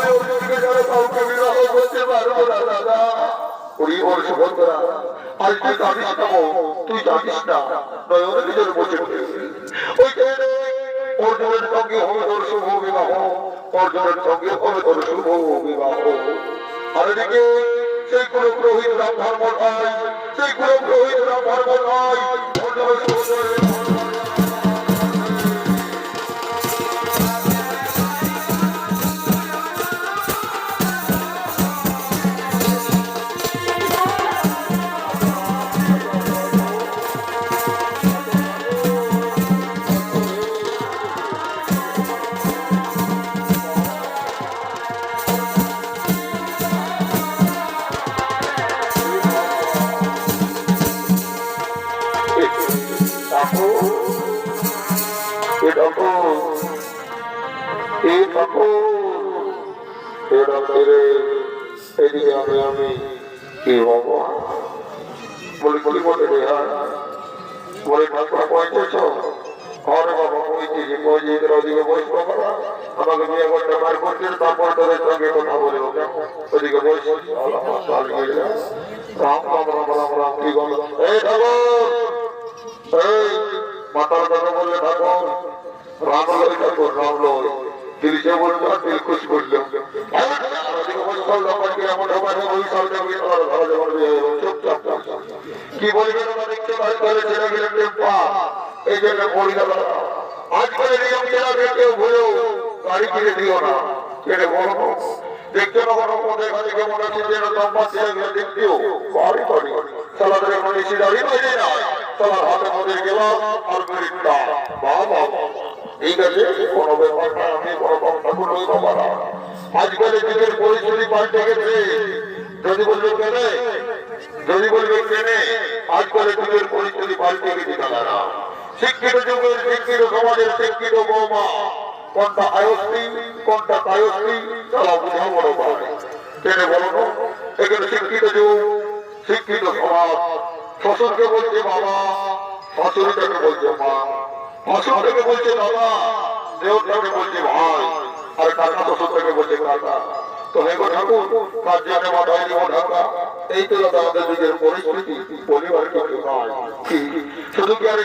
আমি ওর আর তুই জানিস না ধর্ম নয় সেই কোন পুরোহিত ধর্ম নয় অর্জুনের এদিকে আমি আমি কি বাবা বলি বলি বলে রে হ্যাঁ বলে ঠাকুর কইতেছ আরে বাবা যে এদের ওদিকে বসবো বাবা আমাকে বিয়ে করতে বার করছে তারপর তোদের সঙ্গে কথা বলব ওদিকে আল্লাহ রাম রাম রাম রাম রাম কি বল এই ঠাকুর! এই মাতার কথা বললে ঠাকুর রাম লয় ঠাকুর রাম লয় দিল সে বলল আর দিল খুশ করল কি বলবেন এই জন্য না আজকাল নিয়ম জেলা কেউ ভুলেও গাড়ি কিনে দিও না। ছেলে বলো দেখতে না কোনো পথে কেমন মানে কোনটা আয়স্তি কোনটা বলো এখানে শিক্ষিত যুগ শিক্ষিত সমাজ। শ্বশুরকে বলছে বাবা শাশুড়িটাকে বলছে মা শ্বশুরটাকে বলছে দাদা দেওরটাকে বলছে ভাই, আর কাকা শ্বশুরটাকে বলছে কাকা। তো হেগো ঠাকুর, কার জানে মাথায় দিব ঢাকা? এই তো দাদা আমাদের যুগের পরিস্থিতি পরিবার কি? শুধু কি আর